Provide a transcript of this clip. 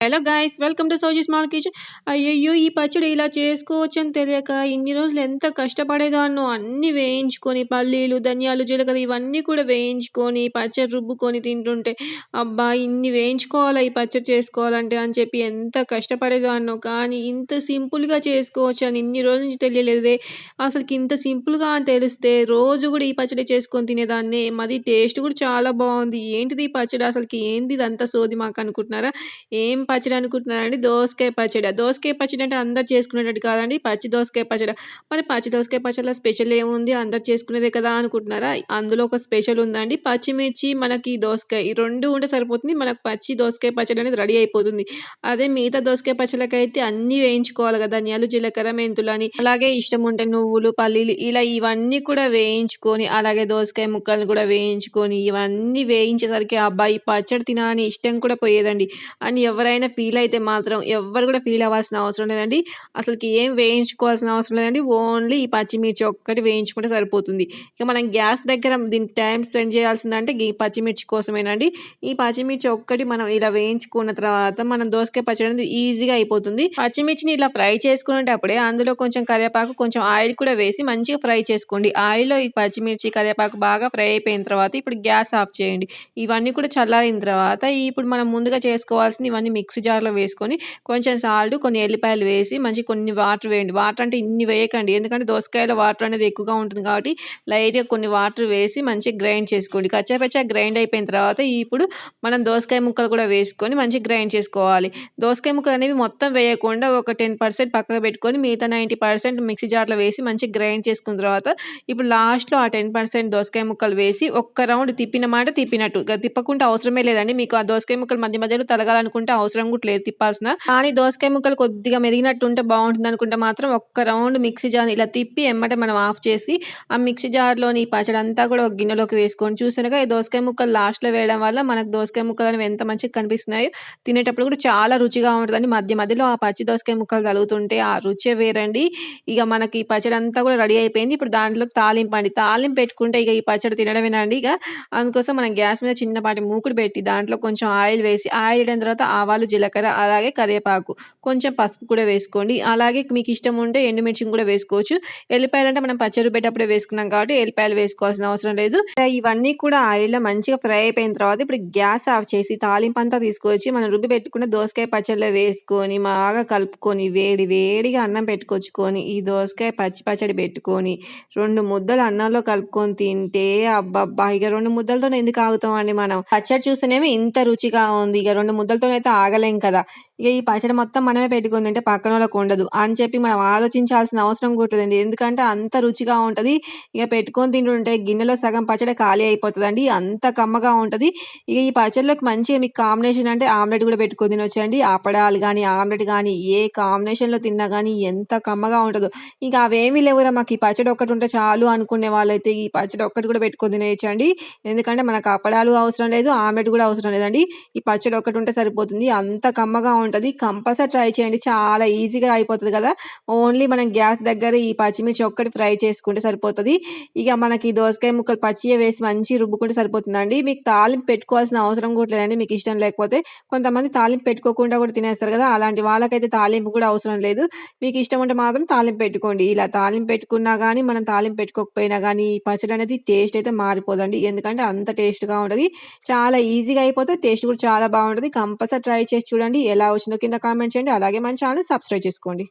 Hello guys welcome to Sowji small kitchen అయ్యయ్యో ఈ పచ్చడి ఇలా చేసుకోవచ్చని తెలియక ఇన్ని రోజులు ఎంత కష్టపడేదాన్నో అన్ని వేయించుకొని పల్లీలు ధనియాలు జీలకర్ర ఇవన్నీ కూడా వేయించుకొని పచ్చడి రుబ్బుకొని తింటుంటే అబ్బా ఇన్ని వేయించుకోవాలా ఈ పచ్చడి చేసుకోవాలంటే అని చెప్పి ఎంత కష్టపడేదాన్నో. కానీ ఇంత సింపుల్గా చేసుకోవచ్చు అని ఇన్ని రోజుల నుంచి తెలియలేదే. అసలుకి ఇంత సింపుల్గా అని తెలిస్తే రోజు కూడా ఈ పచ్చడి చేసుకొని తినేదాన్ని. మరి టేస్ట్ కూడా చాలా బాగుంది. ఏంటిది ఈ పచ్చడి? అసలుకి ఏంది ఇదంతా సోది మాకు అనుకుంటున్నారా? ఏం పచ్చడి అనుకుంటున్నారండి. దోసకాయ పచ్చడి. దోసకాయ పచ్చడి అంటే అందరు చేసుకునేటట్టు కాదండి. పచ్చి దోసకాయ పచ్చడి. మరి పచ్చి దోసకాయ పచ్చడిలో స్పెషల్ ఏముంది? అందరు చేసుకునేదే కదా అనుకుంటున్నారా? అందులో ఒక స్పెషల్ ఉందండి. పచ్చిమిర్చి మనకి దోసకాయ. ఈ రెండు ఉంటే సరిపోతుంది. మనకు పచ్చి దోసకాయ పచ్చడి అనేది రెడీ అయిపోతుంది. అదే మిగతా దోసకాయ పచ్చడికి అయితే అన్ని వేయించుకోవాలి కదా. ధనియాలు జీలకర్ర మెంతులు అని. అలాగే ఇష్టం ఉంటే నువ్వులు పల్లీలు ఇలా ఇవన్నీ కూడా వేయించుకొని అలాగే దోసకాయ ముక్కలు కూడా వేయించుకొని ఇవన్నీ వేయించేసరికి అబ్బాయి పచ్చడి తినాలని ఇష్టం కూడా పోయేదండి. అని ఎవరైనా ఎవరైనా ఫీల్ అయితే మాత్రం ఎవ్వరు కూడా ఫీల్ అవ్వాల్సిన అవసరం లేదండి. అసలుకి ఏం వేయించుకోవాల్సిన అవసరం లేదండి. ఓన్లీ ఈ పచ్చిమిర్చి ఒక్కటి వేయించుకుంటే సరిపోతుంది. ఇక మనం గ్యాస్ దగ్గర దీనికి టైం స్పెండ్ చేయాల్సిందంటే ఈ పచ్చిమిర్చి కోసమేనండి. ఈ పచ్చిమిర్చి ఒక్కటి మనం ఇలా వేయించుకున్న తర్వాత మనం దోసకాయ పచ్చడి అనేది ఈజీగా అయిపోతుంది. పచ్చిమిర్చిని ఇలా ఫ్రై చేసుకునేటప్పుడే అందులో కొంచెం కరివేపాకు కొంచెం ఆయిల్ కూడా వేసి మంచిగా ఫ్రై చేసుకోండి. ఆయిల్లో ఈ పచ్చిమిర్చి కరివేపాకు బాగా ఫ్రై అయిపోయిన తర్వాత ఇప్పుడు గ్యాస్ ఆఫ్ చేయండి. ఇవన్నీ కూడా చల్లారిన తర్వాత ఇప్పుడు మనం ముందుగా చేసుకోవాల్సిన ఇవన్నీ మిక్స్ మిక్సీ జార్లో వేసుకొని కొంచెం సాల్ట్ కొన్ని ఎల్లిపాయలు వేసి మంచి కొన్ని వాటర్ వేయండి. వాటర్ అంటే ఇన్ని వేయకండి. ఎందుకంటే దోసకాయలో వాటర్ అనేది ఎక్కువగా ఉంటుంది కాబట్టి లైట్గా కొన్ని వాటర్ వేసి మంచిగా గ్రైండ్ చేసుకోండి. కచ్చాపచ్చా గ్రైండ్ అయిపోయిన తర్వాత ఇప్పుడు మనం దోసకాయ ముక్కలు కూడా వేసుకొని మంచిగా గ్రైండ్ చేసుకోవాలి. దోసకాయ ముక్కలు అనేవి మొత్తం వేయకుండా ఒక టెన్ పర్సెంట్ పక్కకు పెట్టుకొని మిగతా నైంటీ పర్సెంట్ మిక్సీ జార్లో వేసి మంచిగా గ్రైండ్ చేసుకున్న తర్వాత ఇప్పుడు లాస్ట్లో ఆ టెన్ పర్సెంట్ దోసకాయ ముక్కలు వేసి ఒక్క రౌండ్ తిప్పిన మాట తిప్పినట్టు. తిప్పకుండా అవసరమే లేదండి. మీకు ఆ దోసకాయ ముక్కలు మధ్య మధ్యలో తలగాలనుకుంటే అవసరం అవసరం కూడా లేదు తిప్పాల్సిన. కానీ దోసకాయ ముక్కలు కొద్దిగా మెరిగినట్టు ఉంటే బాగుంటుంది అనుకుంటే మాత్రం ఒక్క రౌండ్ మిక్సీ జార్ ఇలా తిప్పి ఎమ్మటే మనం ఆఫ్ చేసి ఆ మిక్సీ జార్లోని పచ్చడి అంతా కూడా ఒక గిన్నెలోకి వేసుకొని చూసినగా ఈ దోసకాయ ముక్కలు లాస్ట్లో వేయడం వల్ల మనకు దోసకాయ ముక్కలు అనేవి ఎంత మంచిగా కనిపిస్తున్నాయో తినేటప్పుడు కూడా చాలా రుచిగా ఉంటుందండి. మధ్య మధ్యలో ఆ పచ్చి దోసకాయ ముక్కలు తలుగుతుంటే ఆ రుచి వేరండి. ఇక మనకి ఈ పచ్చడి అంతా కూడా రెడీ అయిపోయింది. ఇప్పుడు దాంట్లోకి తాలింపు అండి. తాలింపు పెట్టుకుంటే ఇక ఈ పచ్చడి తినడమేనండి ఇక. అందుకోసం మనం గ్యాస్ మీద చిన్నపాటి మూకుడు పెట్టి దాంట్లో కొంచెం ఆయిల్ వేసి ఆయిల్ వేయడం తర్వాత ఆవాలు జీలకర్ర అలాగే కరివేపాకు. కొంచెం పసుపు కూడా వేసుకోండి. అలాగే మీకు ఇష్టం ఉంటే ఎండుమిర్చి కూడా వేసుకోవచ్చు. ఎల్లిపాయలు అంటే మనం పచ్చడి పెట్టేటప్పుడే వేసుకున్నాం కాబట్టి ఎల్లిపాయలు వేసుకోవాల్సిన అవసరం లేదు. ఇవన్నీ కూడా ఆయిల్లో మంచిగా ఫ్రై అయిపోయిన తర్వాత ఇప్పుడు గ్యాస్ ఆఫ్ చేసి తాలింపు అంతా తీసుకొచ్చి మనం రుబ్బి పెట్టుకున్న దోసకాయ పచ్చడిలో వేసుకొని బాగా కలుపుకొని వేడి వేడిగా అన్నం పెట్టుకొచ్చుకొని ఈ దోసకాయ పచ్చి పచ్చడి పెట్టుకొని రెండు ముద్దలు అన్నంలో కలుపుకొని తింటే అబ్బబ్బా! ఇక రెండు ముద్దలతో ఎందుకు ఆగుతామండి మనం? పచ్చడి చూస్తేనేమో ఇంత రుచిగా ఉంది. ఇక రెండు ముద్దలతో అయితే ఆగలేం కదా. ఇక ఈ పచ్చడి మొత్తం మనమే పెట్టుకుని తింటే పక్కన వాళ్ళకి ఉండదు. అని చెప్పి మనం ఆలోచించాల్సిన అవసరం కుట్టదండి ఎందుకంటే అంత రుచిగా ఉంటుంది. ఇక పెట్టుకొని తింటుంటే గిన్నెలో సగం పచ్చడి ఖాళీ అయిపోతుందండి. అంత కమ్మగా ఉంటుంది. ఇక ఈ పచ్చడిలోకి మంచిగా మీకు కాంబినేషన్ అంటే ఆమ్లెట్ కూడా పెట్టుకొని తినొచ్చండి. అప్పడాలు కానీ ఆమ్లెట్ కానీ ఏ కాంబినేషన్లో తిన్నా కానీ ఎంత కమ్మగా ఉంటుందో. ఇక అవేమీ లేవురా మాకు. ఈ పచ్చడి ఒక్కటి ఉంటే చాలు అనుకునే వాళ్ళైతే ఈ పచ్చడి ఒక్కటి కూడా పెట్టుకొని తినేయచ్చండి. ఎందుకంటే మనకు అప్పడాలు అవసరం లేదు ఆమ్లెట్ కూడా అవసరం లేదండి. ఈ పచ్చడి ఒక్కటి ఉంటే సరిపోతుంది. అంత కమ్మగా ఉంటుంది కంపల్సరీ ట్రై చేయండి. చాలా ఈజీగా అయిపోతుంది కదా. ఓన్లీ మనం గ్యాస్ దగ్గర ఈ పచ్చిమిర్చి ఒక్కటి ఫ్రై చేసుకుంటే సరిపోతుంది. ఇక మనకి దోసకాయ ముక్కలు పచ్చిగా వేసి మంచి రుబ్బుకుంటే సరిపోతుందండి. మీకు తాలింపు పెట్టుకోవాల్సిన అవసరం కూడా లేదండి. మీకు ఇష్టం లేకపోతే కొంతమంది తాలింపు పెట్టుకోకుండా కూడా తినేస్తారు కదా. అలాంటి వాళ్ళకైతే తాలింపు కూడా అవసరం లేదు. మీకు ఇష్టం ఉంటే మాత్రం తాలింపు పెట్టుకోండి. ఇలా తాలింపు పెట్టుకున్నా కానీ మనం తాలింపు పెట్టుకోకపోయినా కానీ ఈ పచ్చడి అనేది టేస్ట్ అయితే మారిపోదండి. ఎందుకంటే అంత టేస్ట్గా ఉంటుంది. చాలా ఈజీగా అయిపోతే టేస్ట్ కూడా చాలా బాగుంటుంది. కంపల్సరీ ట్రై చేసి చూడండి. ఎలా వచ్చిందో కింద కామెంట్ చేయండి. అలాగే మన ఛానల్ సబ్స్క్రైబ్ చేసుకోండి.